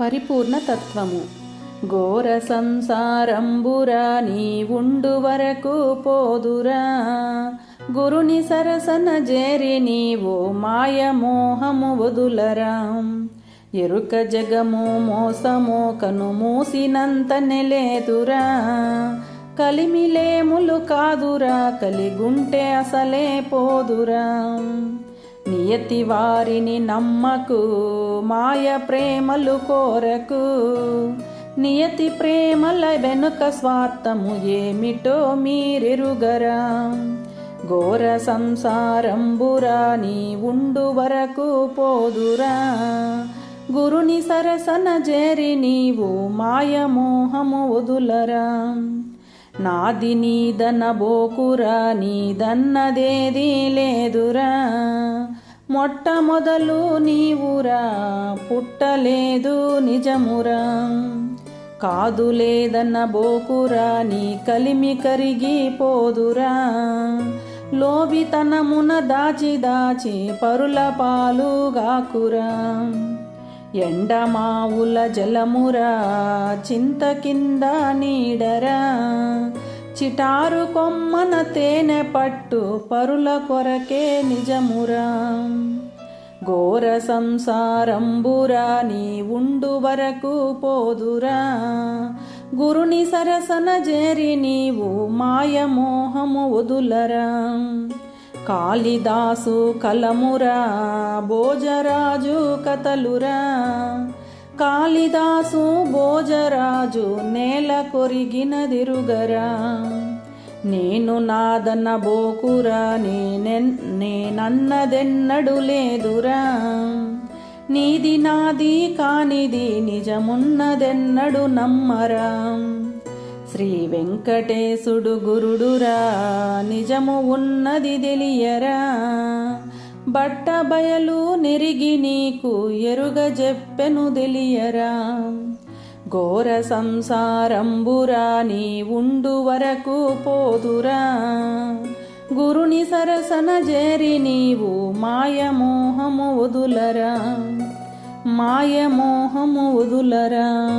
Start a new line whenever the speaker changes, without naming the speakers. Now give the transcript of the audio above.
పరిపూర్ణ తత్వము ఘోర సంసారంబురా నీ వరకు పోదురా. గురుని సరసన జేరి నీవు మాయ మోహము వదులరాం. ఎరుక జగము మోసము కను మూసినంత నెలేదురా కలిమిలేములు కాదురా కలిగుంటే అసలే పోదురా. నియతి వారిని నమ్మకు మాయ ప్రేమలు కోరకు. నియతి ప్రేమల వెనుక స్వార్థము ఏమిటో మీరెరుగరా. ఘోర సంసారంబురా నీ ఉండు వరకు పోదురా. గురుని సరసన జేరి నీవు మాయమోహము వదులరా. నాది నీదన బోకురా నీదన్నదేది లేదురా మొట్టమొదలు నీవురా పుట్టలేదు నిజమురా. కాదు లేదన్న బోకురా నీ కలిమి కరిగి పోదురా. లోబితనమున దాచి దాచి పరుల పాలుగాకురా ఎండమావుల జలమురా చింత కింద నీడరా. చిటారు కొమ్మన తేనె పట్టు పరుల కొరకే నిజమురా. ఘోర సంసారంబురా నీ ఉండు వరకు పోదురా. గురుని సరసన జేరి నీవు మాయమోహము వదులరా. కాళిదాసు కలమురా భోజరాజు కథలురా. కాళిదాసు భోజరాజు నేల కొరిగినదిరుగరా. నేను నాదన్న బోకురా నేనెన్ నేనన్నదెన్నడు లేదురా. నీది నాది కానిది నిజమున్నదెన్నడు నమ్మరా. శ్రీ వెంకటేశుడు గురుడురా. నిజము ఉన్నది తెలియరా. బట్ట బయలు నెరిగి నీకు ఎరుగ చెప్పెను తెలియరా. ఘోర సంసారంబురా నీ ఉండు వరకు పోదురా. గురుని సరసన జేరి నీవు మాయమోహము వదులరా. మాయమోహము వదులరా.